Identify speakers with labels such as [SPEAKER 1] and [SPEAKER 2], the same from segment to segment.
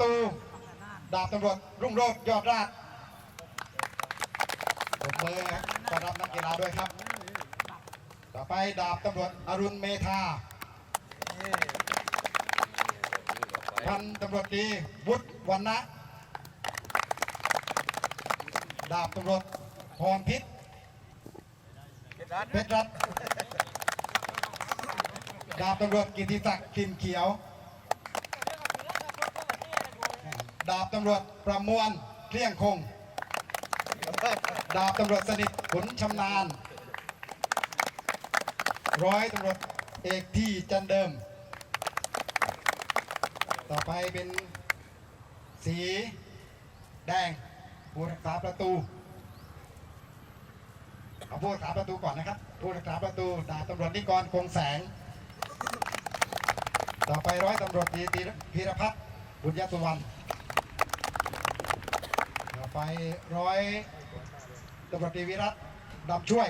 [SPEAKER 1] ตู ดาบตำรวจรุ่งโรจน์ยอดราชปรบมือครับต้อนรับนักกีฬาด้วยครับ ต่อไปดาบตำรวจอรุณเมธาพันตำรวจตรีวุฒิวันนะดาบตำรวจพรพิษเพชรรัตน์ดาบตำรวจกิติศักดิ์กินเขียว ดาบตำรวจประมวลเคลี่ยงคง ดาบตำรวจสนิทขุนชำนาญ ร้อยตำรวจเอกที่จันเดิม ต่อไปเป็นสีแดงผู้รักษาประตูเอาผู้รักษาประตูก่อนนะครับ ผู้รักษาประตูดาบตำรวจนิกรคงแสง ต่อไปร้อยตำรวจตรีธีพีรพัฒน์บุญยสุวรรณ ไปร้อยตำรวจตรีวิรัตดำช่วย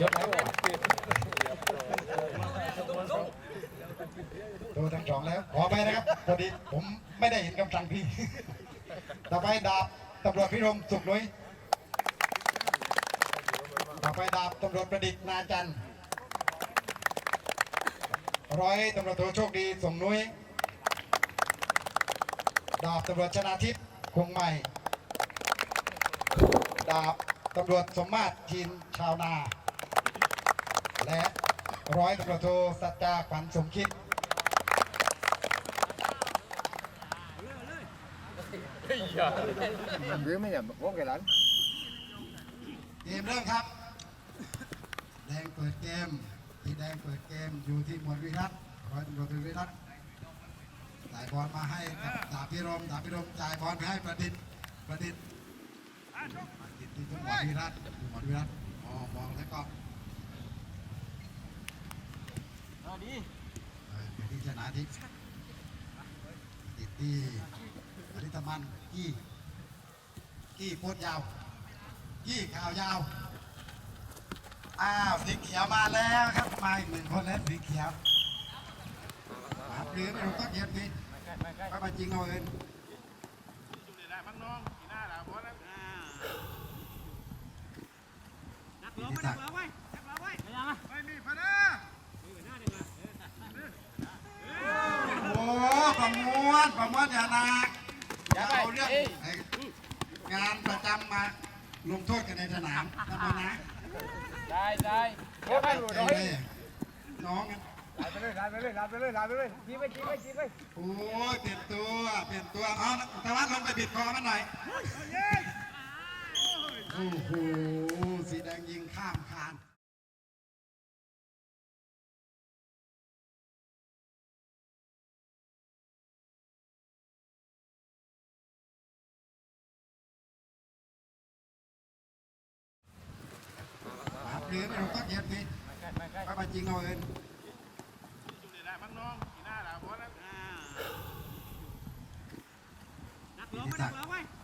[SPEAKER 1] ยศแล้วตัวทั้งสองแล้ว ขอไปนะครับพอดีผมไม่ได้เห็นคำสั่งพี่ ต่อไปดาบตำรวจพิรมสุขนุ้ยต่อไปดาบตำรวจประดิษฐ์นาจันร้อยตำรวจโทโชคดีส่งนุ้ยดาบตำรวจชนาทิพย์ คงใหม่ดาบตำรวจสมมาตรทีนชาวนา และร้อยตำรวจโทสัจจาขวัญสมคิด
[SPEAKER 2] หรือไม่อย่าพวกแกหลัน
[SPEAKER 1] เกมเริ่มครับ แดงเปิดเกมสีแดงเปิดเกมอยู่ที่หมวดวิรัตร้อยตำรวจตรีวิรัตจ่ายบอลมาให้กับดาบพิรมดาบพิรมจ่ายบอลไปให้ประดิษฐ์ประดิษฐ์ประดิษฐ์ที่หมวดวิรัตหมวดวิรัตมองมองแล้วก็
[SPEAKER 3] ดี
[SPEAKER 1] เอ่อไปที่ชนะทิพย์ติดที่อริตมันกี้กี้โคตรยาวกี้ข่าวยาวอ้าวสีเขียวมาแล้วครับมาอีกหนึ่งคนแล้วสีเขียวหาปลือไม่รู้ต้องเขียน สิก็มาจริงเอาเองกิติศักดิ์โอ้ประมวลประมวลอย่าหนักอย่าเอาเรื่องไอ้งานประจำมาลงโทษกันในสนามนะพ่อนะ
[SPEAKER 3] ได้ได้เดี๋ยวไป
[SPEAKER 1] ใจเลยน้อง
[SPEAKER 2] ไปเลยลาไปเลยลาไปเลยลาไปเลยจีไปจีไปจีไป
[SPEAKER 1] โอ้ยเปลี่ยนตัวเปลี่ยนตัวเอาต่ว่าลงไปบิดคอมันหน่อยโอ้โหสีแดงยิงข้ามคานหาปลือไม่รู้ต้องเขียนสิก็มาจริงเอาเอง กิติศักดิ์โ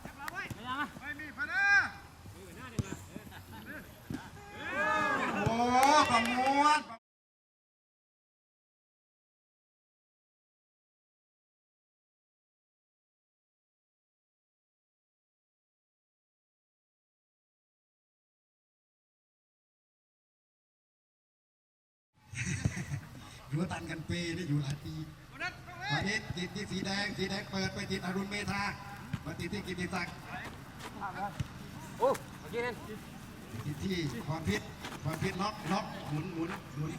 [SPEAKER 1] อยู่ตันกันปีนี่อยู่หลายปีตอนนี้ติดที่สีแดงสีแดงเปิดไปติดอรุณเมธามาติดที่กิติศักดิ์
[SPEAKER 3] โอ้เมื่อกี้นั่น
[SPEAKER 1] ที่ที่พรพิษพรพิษล็อกล็อกหมุนหมุนหมุน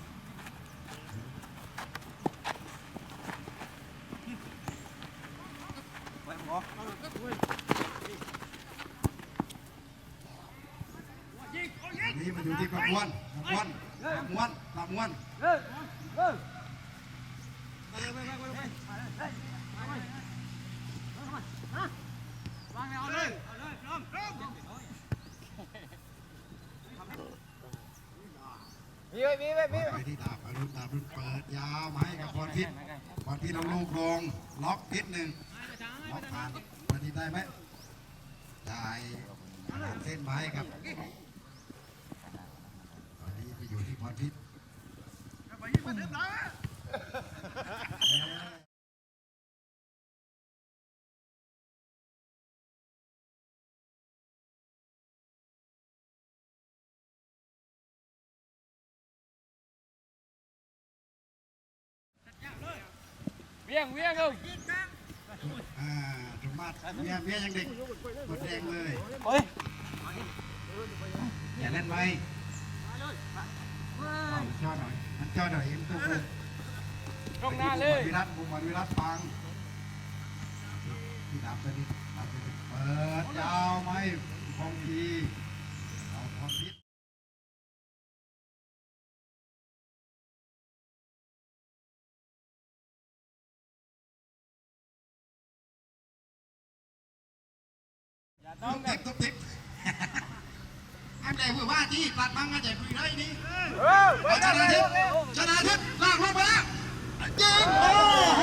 [SPEAKER 1] อันนี้มันอยู่ที่ประมวลประมวลประมวลประมวล
[SPEAKER 3] เออเออ
[SPEAKER 2] มีไว้มีไว้มี
[SPEAKER 1] ไปที่ดาบอรุณดาบรุณเปิดยาวมาให้กับพรพิษพรพิษเอาลูกลงล็อกพิษหนึ่งล็อกผ่านพรพิษได้ไหมจ่ายผ่านเส้นไม้ครับตอนนี้ไปอยู่ที่พรพิษ
[SPEAKER 2] เเวี
[SPEAKER 3] ยงเวียงเอ้ย
[SPEAKER 1] อ่าถูกมาดเมียเมียยังเด็กกดแดงเลย
[SPEAKER 3] เฮ้ย
[SPEAKER 1] อย่าเล่นไว้เอามันจ่อหน่อยมันจ่อหน่อยเอ็มตู้เลย
[SPEAKER 3] ตรงหน้าเลย
[SPEAKER 1] วิรัตบุมวันวิรัตฟังที่ดับไปดิดับไปดิเปิดยาวไหมคงที อ
[SPEAKER 3] ย่าต้อ
[SPEAKER 1] ทุ
[SPEAKER 3] ง
[SPEAKER 1] บทิพทุบทิพอันใดเพื่อว่าที่ตัดมังก็จะคุยได้นี่
[SPEAKER 2] เออไป
[SPEAKER 1] เอาช
[SPEAKER 2] ได้
[SPEAKER 1] นะ
[SPEAKER 2] เล
[SPEAKER 1] ทิ
[SPEAKER 2] ย
[SPEAKER 1] พชนะทิพลากลงไปแล้วยิงโอ้โห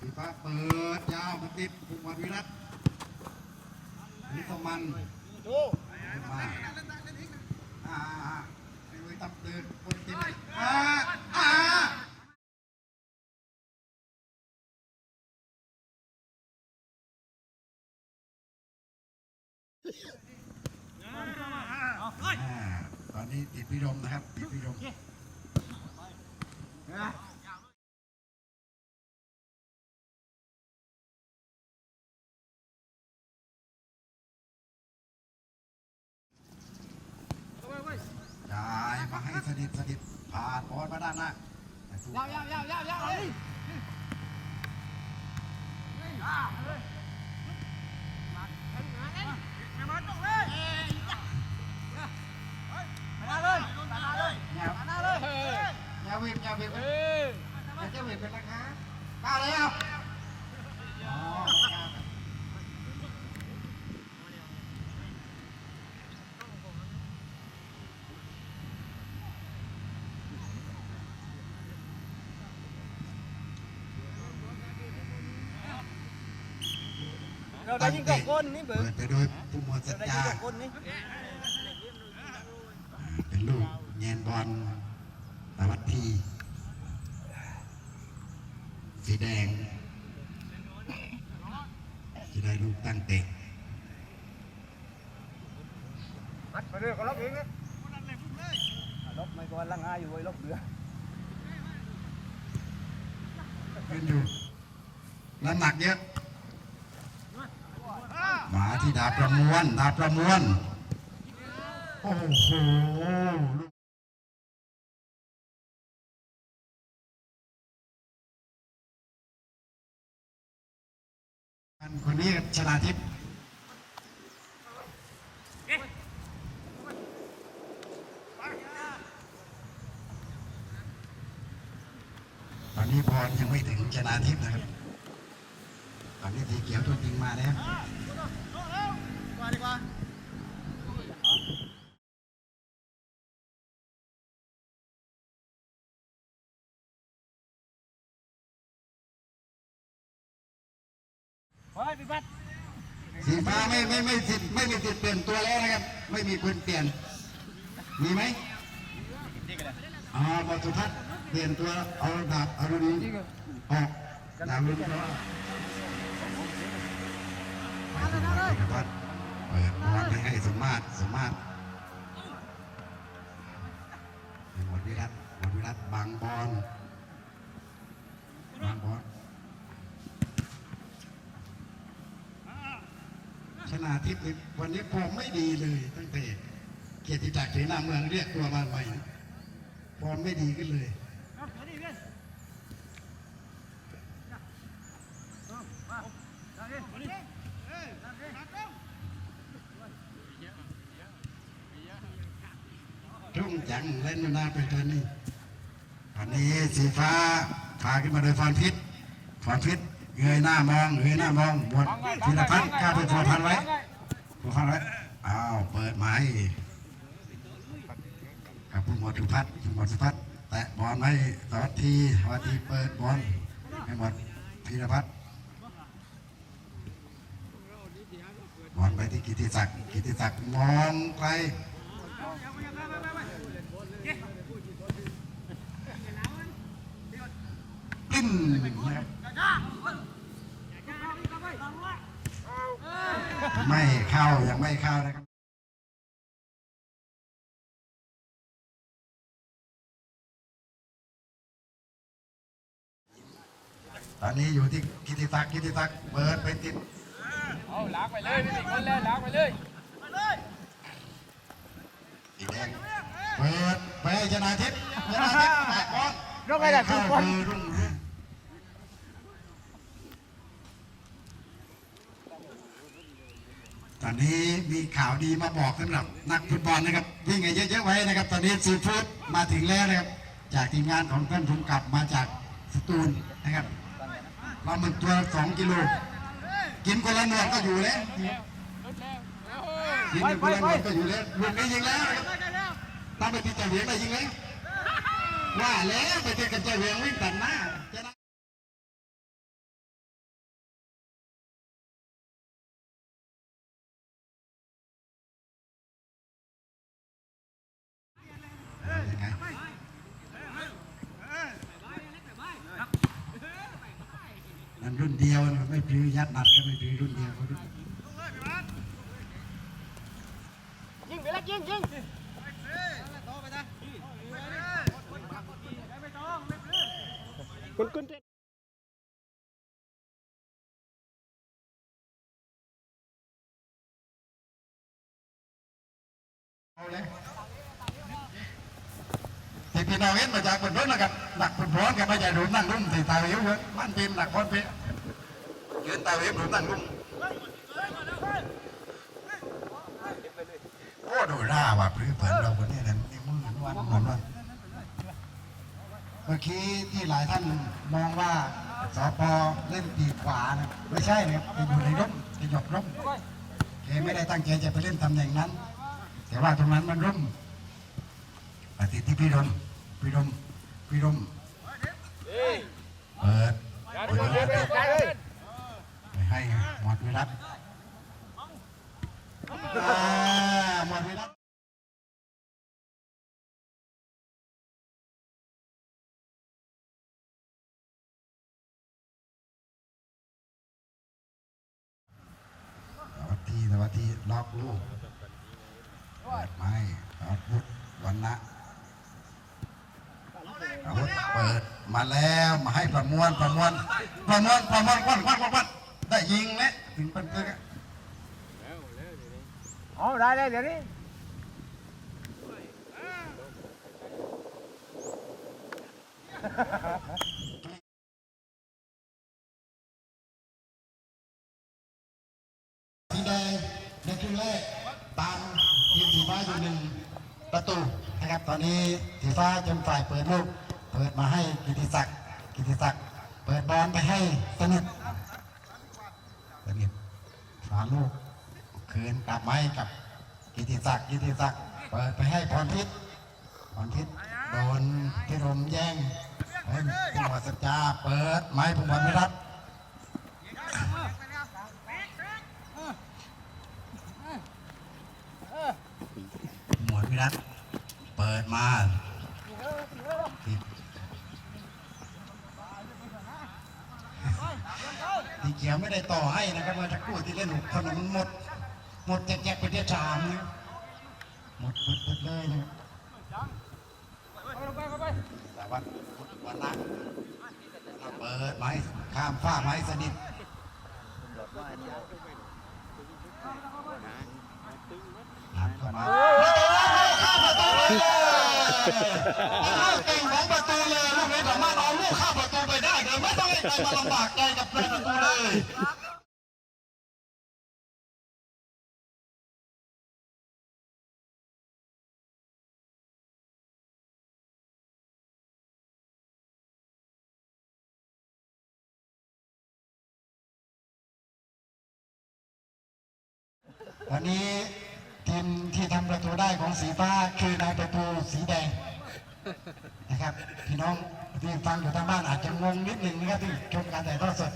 [SPEAKER 1] ปีฟ้าเปิดยาวมาติดภูมิวันวิรัตนี่ก็มัน
[SPEAKER 2] ดู
[SPEAKER 1] มาอ่าไอ้เว้ย ตับเดินคนเต็มอ่าอ่าอ่าตอนนี้ติดพิรมนะครับติดพิรมายมาให้สนิทสนิทผ่านบอลมาด้านหน้าแต่ถูก
[SPEAKER 3] ยาวยาวยาวยาวยาวเลย
[SPEAKER 1] แนว
[SPEAKER 3] หน้าเลย
[SPEAKER 1] แนวเวียนแนวเวียน
[SPEAKER 3] เอ
[SPEAKER 1] แน
[SPEAKER 3] อ
[SPEAKER 1] วเวียนเป็นราคาก้าวเลยเอาอ๋อก้าว
[SPEAKER 2] เรา ได้ยิงกับคนนี่เบิ
[SPEAKER 1] เปิ
[SPEAKER 2] ร์
[SPEAKER 1] ดไปโดยผู้หมวดสัจ
[SPEAKER 2] ได้ยิ
[SPEAKER 1] จาง
[SPEAKER 2] กับคนนี่
[SPEAKER 1] เป็นลูกแยนบอลตะวัดทีสีแดง จะได้ลูกตั้งเตะ
[SPEAKER 2] มัดไปเรื่อยก็ล็อกเองนะล็อกไม่ก่อนลังอาอยู่ไว้ล็อกเรือ
[SPEAKER 1] ขึ้นอยู่น้ำหนักเยอะ มาที่ดาบประมวลดาบประมวลโอ้โหลูกคนนี้ชนาทิพย์ตอนนี้บอลยังไม่ถึงชนาทิพย์นะครับ ตอนนี้สีเขียวตัวจริงมาแล้ว
[SPEAKER 3] เฮ้ยพี่พัด
[SPEAKER 1] สีฟ้าไม่ไม่ไม่สิทธิ์ไม่มีสิทธิ์เปลี่ยนตัวแล้วนะครับ ไม่มีคนเปลี่ยน มีไหมอ๋อบอสุพัฒน์เปลี่ยนตัวเอาดาบอรุณีออกดาบอรุณีก็พัฒน์ เปิดบอลให้สมมาตรสมมาตรหมดวิรัตหมดวิรัตบังบอลบังบอลชนะทิพย์วันนี้ฟอมไม่ดีเลยตั้งแต่เกียรติศักดิ์เสนาเมืองเรียกตัวมาใหม่ฟอร์มไม่ดีขึ้นเลย ทุ่งจังเล่นมาหน้าไปตัวนี้วันนี้สีฟ้าพาขึ้นมาโดยฟอนพิษฟอนพิษเงยหน้ามองเงยหน้ามองบนธีรพัฒน์กล้าไปฟอนพันไว้ผู้ฟังไว้อ้าวเปิดไม้กับผู้หมวดสุพัฒน์ผู้หมวดสุพัฒน์แตะบอลให้สวัสดีสวัสดีเปิดบอลให้หมดพีรพัฒน์มองไปที่กิติศักดิ์กิติศักดิ์มองไป ปิ้นนะครับไม่เข้ายังไม่เข้านะครับตอนนี้อยู่ที่กิติศักดิ์กิติศักดิ์เปิดไปติด
[SPEAKER 3] เอาล้างไปเลยนี่คนแล้วล้างไปเลย
[SPEAKER 1] สีแดงเปิดไปให้ชนะทิพย์ชนะทิพย์แปะบอล
[SPEAKER 2] รุ่งไงล่ะ
[SPEAKER 1] เข้า
[SPEAKER 2] ทุกคน
[SPEAKER 1] มือรุ่งรุ่งตอนนี้ มีข่าวดีมาบอกสำหรับนักฟุตบอลนะครับวิ่งให้เยอะๆไว้นะครับ ตอนนี้ซีฟู้ดมาถึงแล้วนะครับ จากทีมงานของท่านภูมิกับมาจากสตูลนะครับปลาหมึกตัวสองกิโลกินคนละหนวดก็อยู่แล้วยิงในคนละหนวดก็อยู่แล้วลูกนี้ยิงแล้วนะครับตามไปที่เจ้าเหวียงได้ยิงแล้วว่าแล้วไปเจอกับเจ้าเหวียงวิ่งตัดหน้าจะได้ยังไงนั่นรุ่นเดียวนะ ไม่พลื้อยัดบัตรก็ไม่พลื้อรุ่นเดียวเขารุ่น
[SPEAKER 3] ยิงไปแล้วยิงยิง
[SPEAKER 2] คุณคุณ
[SPEAKER 1] เอาเลยที่พี่น้องเห็นมาจากบนรถนะครับหลักบนพร้อนกับมาจากหลุมนั่งรุ่มที่ตาเววเว้ยมันเป็นหลักพรอนเป๊ะ ยืนตาเววหลุมนั่งรุ่มโอ้ดูร่าว่ะพื้นเปิดเราคนนี้นั่นนี่มือวันวันวันเมื่อกี้ที่หลายท่านมองว่าสพเล่นปีขวานะไม่ใช่นะครับแกอยู่ในร่มแกหยบร่มแกไม่ได้ตั้งใจจะไปเล่นตำแหน่งนั้น แต่ว่าตรงนั้นมันร่มปฏิทิพี่รมพี่รมพี่รมเปิด
[SPEAKER 3] การ
[SPEAKER 1] เปิ
[SPEAKER 3] เดินเดิน
[SPEAKER 1] ด
[SPEAKER 3] เดินเดิน
[SPEAKER 1] ไปใหมอดวิรัตอ่าหมอดวิรัตสวัสดีสวัสดีล็อกลูกเปิดไม้อาวุธวันนะอาวุธเปิดมาแล้วมาให้ประมวลประมวลประมวลประมวลควันควันควัน ถึงเป็นเพื่อน
[SPEAKER 2] อ๋อได้เลยเดี๋ยวนี้
[SPEAKER 1] สีแดงในครึ่งแรกตามทีมสีฟ้าอยู่หนึ่งประตูนะครับ ตอนนี้สีฟ้าจนฝ่ายเปิดลูกเปิดมาให้กิติศักดิ์กิติศักดิ์เปิดบอลไปให้สนิทสนิทฝาลูก คืนกลับมาให้กับกิติศักดิ์กิติศักดิ์เปิดไปให้พรพิษพรพิษโดนพิรมแย่งให้ผู้หมวดสัจจาเปิดไม้ผู้หมวดวิรัตหมวดวิรัตเปิดมา ที่เขียวไม่ได้ต่อให้นะครับมาจากกู้ที่เล่นหกคนมันหมด หมดแจกๆไปที่สามนะหมดหมดหมดเลยนะ
[SPEAKER 3] เอาลงไปไป
[SPEAKER 1] แต่ว่าวันนั้นเราเปิดไม้ข้ามฟ้าไม้สนิทหันเข้ามาเข้ามประตูเลย ตูเลยลูกนี้สามารถเอาลูกข้าประตูไปได้โดยไม่ต้องให้ใครมาลำบากใจกับประตูเลยวันนี้ทีมที่ทำประตูได้ของสีฟ้าคือนายประตูสีแดง นะครับพี่น้องที่ฟังอยู่ทางบ้านอาจจะงงนิดหนึ่งนะครับที่ชมการถ่ายทอดสด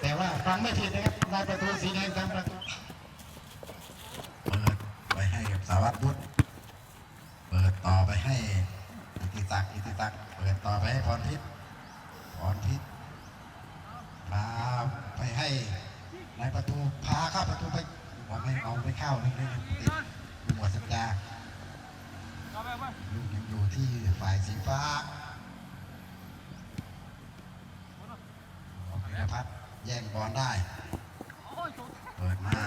[SPEAKER 1] แต่ว่าฟังไม่ผิดนะครับนายประตูสีแดงทำประตูสารวัตรวุฒิเปิดต่อไปให้อิติศักษ์อิติศักษ์เปิดต่อไปให้พรทิพย์พรทิพย์พาไปให้ในประตูพาเข้าประตูไปว่าไม่เอาไม่เข้าไม่ได้ติดหมวดสัญญา ลูกยังอยู่ที่ฝ่ายสีฟ้าพิรพัฒน์แย่งบอลได้ เปิดมา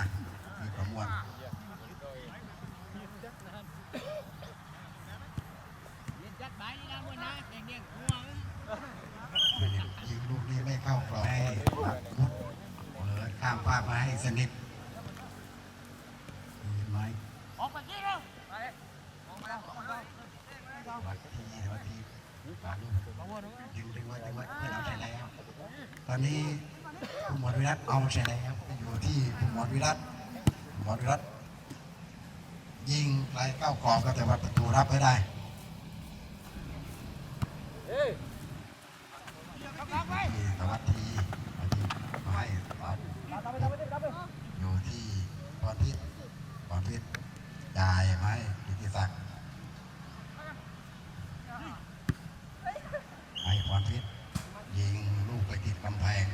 [SPEAKER 1] ที่ประมวล
[SPEAKER 3] จัดไปนี่นะวันนะเด็กๆหัว
[SPEAKER 1] ยิงลูกนี้ไม่เข้ากรอบให้ปักมุดเลยข้ามฟากมาให้สนิทเห็นไหม
[SPEAKER 3] ออกไปกี้แล้ว
[SPEAKER 1] วัดที่วัดที่ปาลูก ดึงดึงไว้ดึงไว้เพื่อนเอาใช้แล้ว ตอนนี้คุณหมอวิรัตเอาใช้แล้วอยู่ที่คุณหมอวิรัตหมอวิรัตยิงไกลเข้ากรอบก็แต่ว่าประตูรับไม่ได้ที่สวัสดีสวัสดีให้ครับอยู่ที่พรทิพย์พรทิพย์จ่ายไหมกิติศักดิ์ให้พรทิพย์ยิงลูกไปติดกำแพง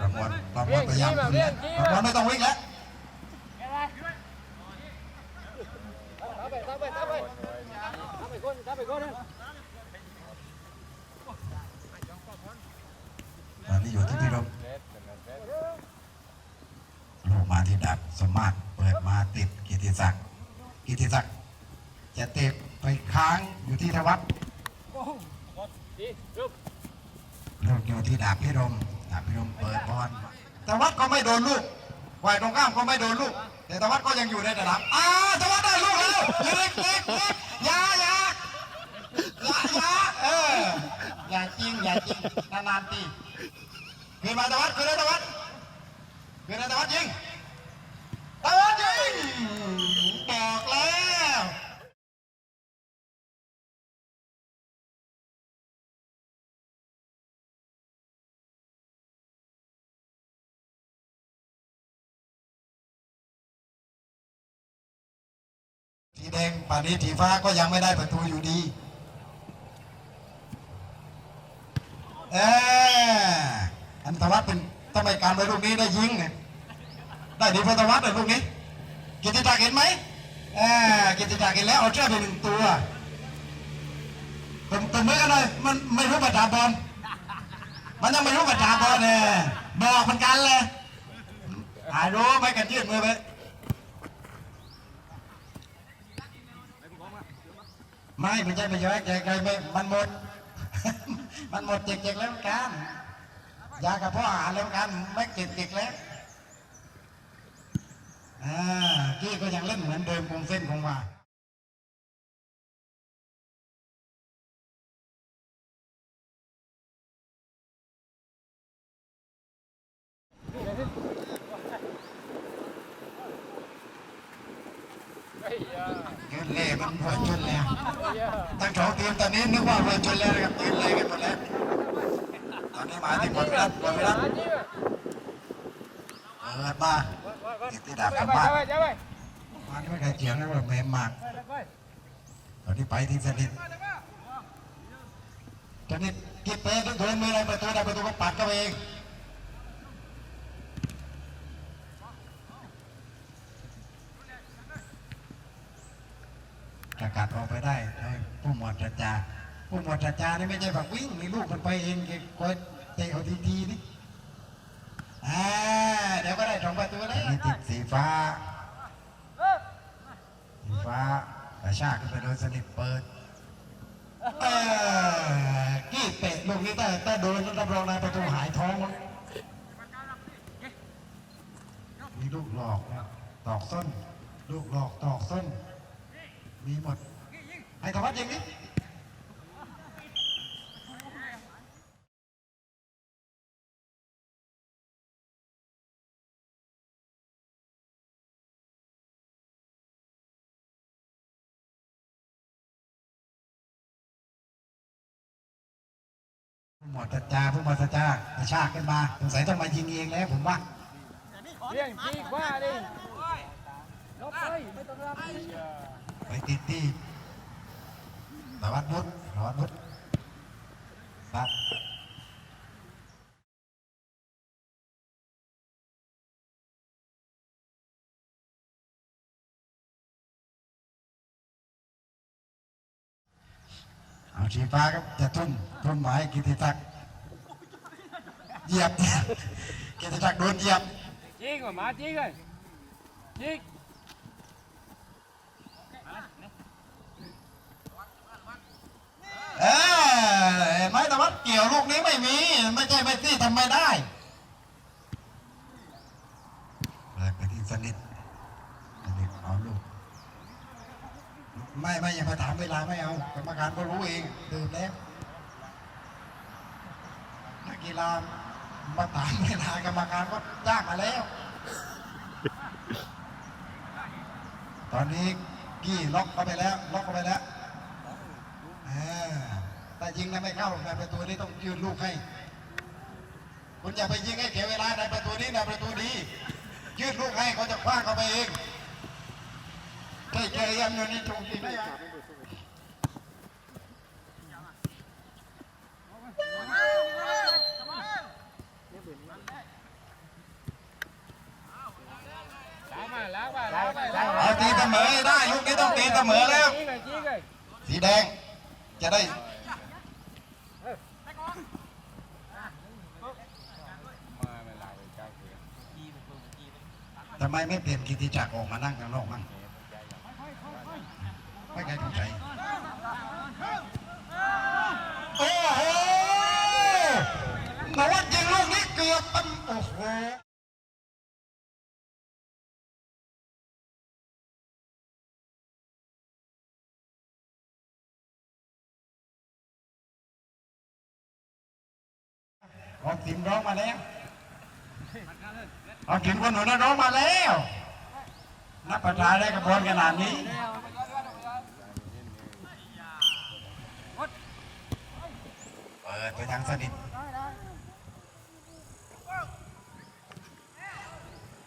[SPEAKER 1] ประมวลประ มวลพยายามขึ้นไม่ต้องวิ่งแล้ว ตอนนี้อยู่ที่พิรมลูกมาที่ดักสมมาตรเปิดมาติดกิติศักดิ์กิติศักดิ์จะเตะไปค้างอยู่ที่ธวัฒน์
[SPEAKER 3] ดีลุก
[SPEAKER 1] ลูกอยู่ที่ดาบพิรมดาบพิรมเปิดบอล ธวัฒน์ก็ไม่โดนลูกฝ่ายตรงข้ามก็ไม่โดนลูก แต่ธวัฒน์ก็ยังอยู่ในระดับอ้าวธวัฒน์ได้ลูกแล้วเล็กเล็กเล็กยายายายาเอออย่าจริงอย่าจริงนานๆทีขึ้นมาธวัฒน์ขึ้นเลยธวัฒน์ขึ้นเลยธวัฒน์ยิงธวัฒน์ยิงบอกแล้ว ดงป่านนี้สีฟ้าก็ยังไม่ได้ประตูอยู่ดีเอออันธวัฒน์เป็นทำไมการไปลูกนี้ได้ยิงเนี่ยได้ดีพระธวัฒน์เลยลูกนี้ กิติศักดิ์เห็นไหมเออกิติศักดิ์เห็นแล้วเอาเชือกไปหนึ่งตัวตบตบมือกันเลยมันไม่รู้ประดาบอลมันยังไม่รู้ประดาบอลเนี่ยบอกเหมือนกันเลยหายรู้ไหมกันยืดมือไป ไม่ไม่ใช่ไม่ใช่แจกใครไม่มันหมด มันหมดเจ็กๆแล้วกันยากระเพาะอาหารแล้วกันไม่เจ็กๆแล้วอ่ากี้ก็ยังเล่นเหมือนเดิมคงเส้นคงวาเมันหัวชนแล้วทั้งสองทีมตอนนี้นึกว่าเรือชนแล้วนะครับยืนเลยกันหมดแล้วตอนนี้มาที่หมดเวลาหมดเวลาเปิดมาติดที่ดาบกั
[SPEAKER 3] บบไป
[SPEAKER 1] มา
[SPEAKER 3] จับไปจับไป
[SPEAKER 1] มาที่ไม่ใครเจียงนะว่าเมมมากตอนนี้ไปที่สนิทสนิทกิบเปย์ต้องถวยมือในประตูในประตูก็ปัดเข้าไปเองประ กาศออกไปได้ผู้หมวดจัจาผู้หมวดจัจานี่ไม่ใช่แบบวิ่งมีลูกมันไปเองแกคอยเตะเอาทีๆนี่อ่าเดี๋ยวก็ได้สองประตูแล้วนี่ติดสีฟ้าสีฟ้ากระชากขึ้นไปโดยสนิทเปิดเออกี้เตะลูกนี้แต่แต่โดนรับรองนายประตูหายท้องแล้วมีลูกหลอกนะตอกส้น ลูกหลอกตอกส้น มีหมดให้ธวัฒน์ยิงนี้หมวดจัดจาผู้หมวดจัดจากระชากขึ้นมาสงสัยต้องมายิงเองแล้วผมว่า
[SPEAKER 3] เลี้ยงจีกว่าดิ
[SPEAKER 2] ลบไปไม่ต้องรับ
[SPEAKER 1] ไปติดที่ตะวันพุธตะวันพุธครับเอาชีฟ้าครับจะทุ่มทุ่มหมายกิติศักดิ์เหยียบกิติศักดิ์โดนเหยียบ
[SPEAKER 2] ยิงมายิงเลยยิง
[SPEAKER 1] เออเห็นไหมแต่ว่าเกี่ยวลูกนี้ไม่มี ไม่ใช่ไม่ที่ทำไมได้เปิดไปที่สนิทสนิทเอาลูก ไม่ไม่อย่ามาถามเวลาไม่เอากรรมการก็รู้เองดื่มแล้วนักกีฬามาถามเวลากรรมการก็จ้างมาแล้ว ตอนนี้กี้ล็อกเข้าไปแล้ว ล็อกเข้าไปแล้ว แต่ยิงนะไม่เข้าในประตูนี้ต้องยืนลูกให้ คุณอย่าไปยิงให้เสียเวลาในประตูนี้ในประตูนี้ยืดลูกให้เขาจะคว้างเข้าไปเองใช่ใจยังอยู่นี่ถูกจริงไหมวะ
[SPEAKER 2] ล้างมาล้างมาล้างมาล้าง
[SPEAKER 1] เอาตีเสมอได้ลูกนี้ต้องตีเสมอแล้ว สีแดงจะได้
[SPEAKER 2] มาไม่ลาไปเจ้าเสือ
[SPEAKER 1] ทำไมไม่เปลี่ยนกิติจักรออกมานั่งข้างนอกมั่งไม่ใครถูกใจโอ้โหนวัดยิงลูกนี้เกือบมันโอ้โหออกสิมร้องมาแล้ว ออกสิมคนหนูนั้นร้องมาแล้วนับประทาได้กระบวนขนาดนี้เปิดไปทางสนิท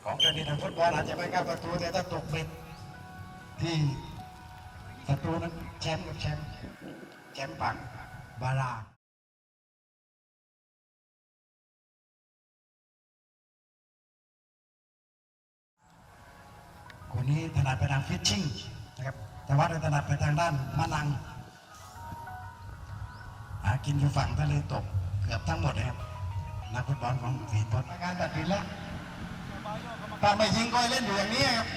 [SPEAKER 1] ของสนิททางฟุตบอลอาจจะไม่กล้าประตูแต่ถ้าตกเป็นที่ศัตรูนั้นแชมป์กับแชมป์แชมป์ปังบารา นี้ถนัดไปทางฟิชชิ่งนะครับแต่ว่าถนัดไปทางด้านมะนังหากินอยู่ฝั่งทะเลตกเกือบทั้งหมดนะครับนักฟุตบอลของฝีพดการตัดสินแล้วถ้าไม่ยิงก็เล่นอยู่อย่างนี้ครับ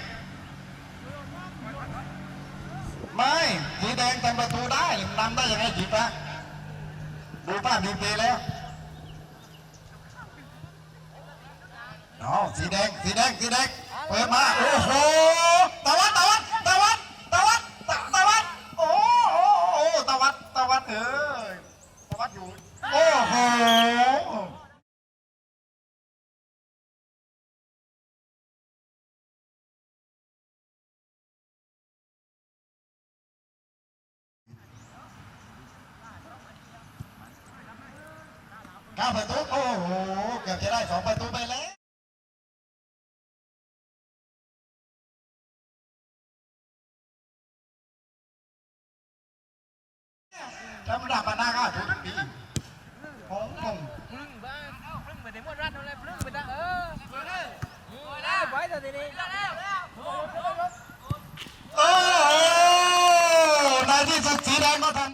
[SPEAKER 1] ไม่สีแดงทำประตูได้นำได้ยังไงจีบะดูภาพดีปีแล้ว อ๋อสีแดงสีแดงสีแดงเปิดมาโอ้โหตะวัดตะวัดตะวัดตะวัดตะตะวัดโอ้โหโอ้โหตะวัดตะวัดเออตะวัดอยู่โอ้โห เก้าประตู โอ้โห เกือบจะได้สองประตูไปแล้ว จำดับมาหน้าข้าทุกปีผมผม
[SPEAKER 3] พึ่งบ้านพึ่งไปถึงหมดรัฐอะไรพลึ่งไปตั้งเออแล้วไว้แต่ทีนี้แล้ว
[SPEAKER 1] โอ้ในที่สุดสีแดงก็ทำ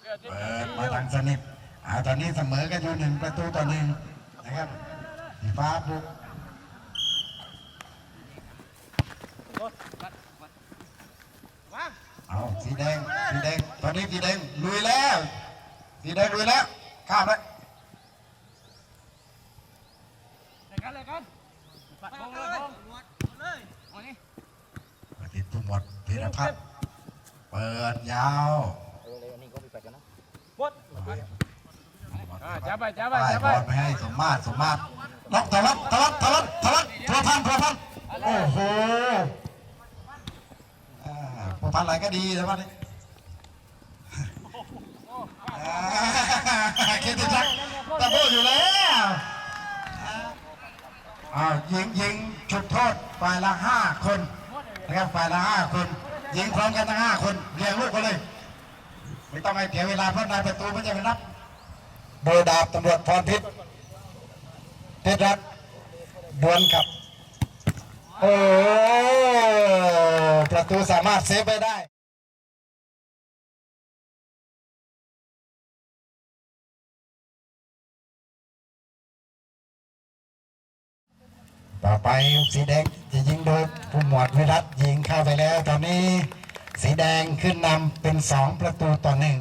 [SPEAKER 1] เปิดมาทางสนิทอ่าตอนนี้เสมอกันอยู่หนึ่งประตูต่อหนึ่งนะครับ สีฟ้าบุกเอาสีแดงสีแดงตอนนี้สีแดงลุยแล้วสีแดงลุยแล้วข้ามแล้ว
[SPEAKER 3] กันเลยกันปัดลงเลยลงเลยเอานี่
[SPEAKER 1] ปฏิทุหมดพีรพัฒน์เปิดยาว
[SPEAKER 2] อ่าจับไปจับไป
[SPEAKER 1] ได้
[SPEAKER 2] จับบไป
[SPEAKER 1] อลไปให้สมมาตรสมมาตร ล็อกตะวัดตะวัดตะวัดตะวัดพัวพันพัวพันโอ้โหพัวพันอะไรก็ดีแต่ว่านี่คิดถึงรักตะโบอยู่แล้วอ่ายิงยิงจุดโทษฝ่ายละห้าคนนะครับฝ่ายละห้าคนยิงพร้อมกันทั้งห้าคนเรียงลูกกันเลย ไม่ต้องให้เสียเวลาเพราะนายประตูไมันจะไปนับโดยดาบตำรวจพรพิษ เพชรรัตน์ดวลกับ โอ้ประตูสามารถเซฟไปได้ต่อไปสีแดงจะยิงโดยผู้หมวดวิรัตยิงเข้าไปแล้ว ตอนนี้สีแดงขึ้นนำเป็นสองประตูต่อหนึ่ง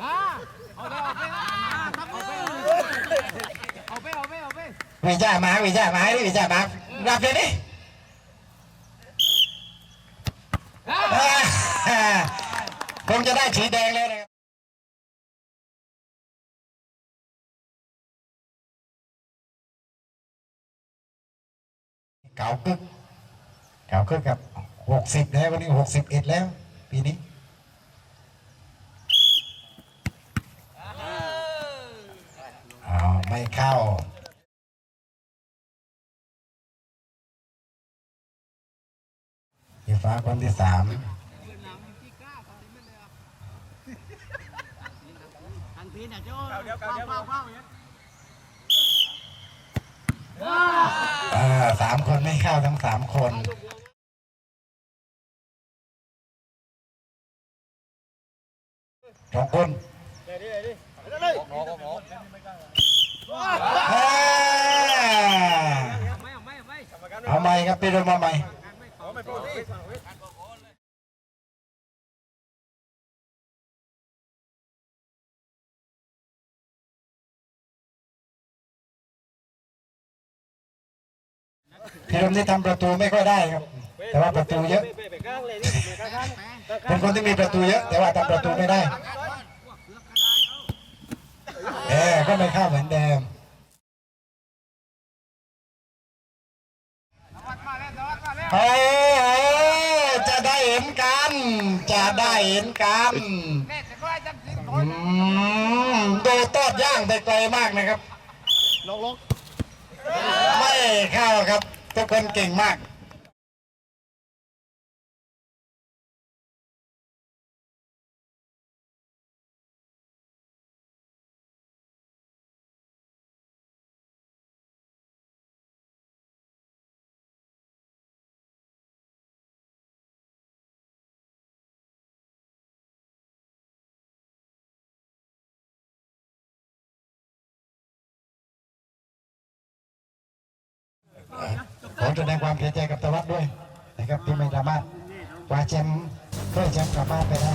[SPEAKER 3] เอาไปเอาไปเอาไปเอาไปเอาไป
[SPEAKER 1] วิจามาวิจามาดิวิจามารับเลยดิอ่าคงจะได้สีแดงเลยนะครับเก่ากึกเก่ากึกกับหกสิบแล้ววันนี้หกสิบเอ็ดแล้ว ปีนี้ อ๋อ ไม่เข้าสีฟ้าคนที่สามเออสามคนไม่เข้าทั้งสามคนสองคน เอ้ย
[SPEAKER 3] ไม่เอาไม่เอาไม่
[SPEAKER 1] เอาใหม่ครับพี่ดมเอาใหม่ พี่ดมนี่ทำประตูไม่ค่อยได้ครับ แต่ว่าประตูเยอะ เป็นคนที่มีประตูเยอะ แต่ว่าทำประตูไม่ได้ เออก็ไม่เข้าเหมือนเดิมโอ้จะได้เห็นกัน จะได้เห็นกันอืมดูตอดย่างไปไกลมากนะครับ
[SPEAKER 2] ลงลง
[SPEAKER 1] ไม่เข้าครับ ทุกคนเก่งมาก ขอแสดงความเสียใจกับตะวัดด้วยนะครับที่ไม่สามารถคว้าแชมป์ถ้วยแชมป์กลับบ้านไปได้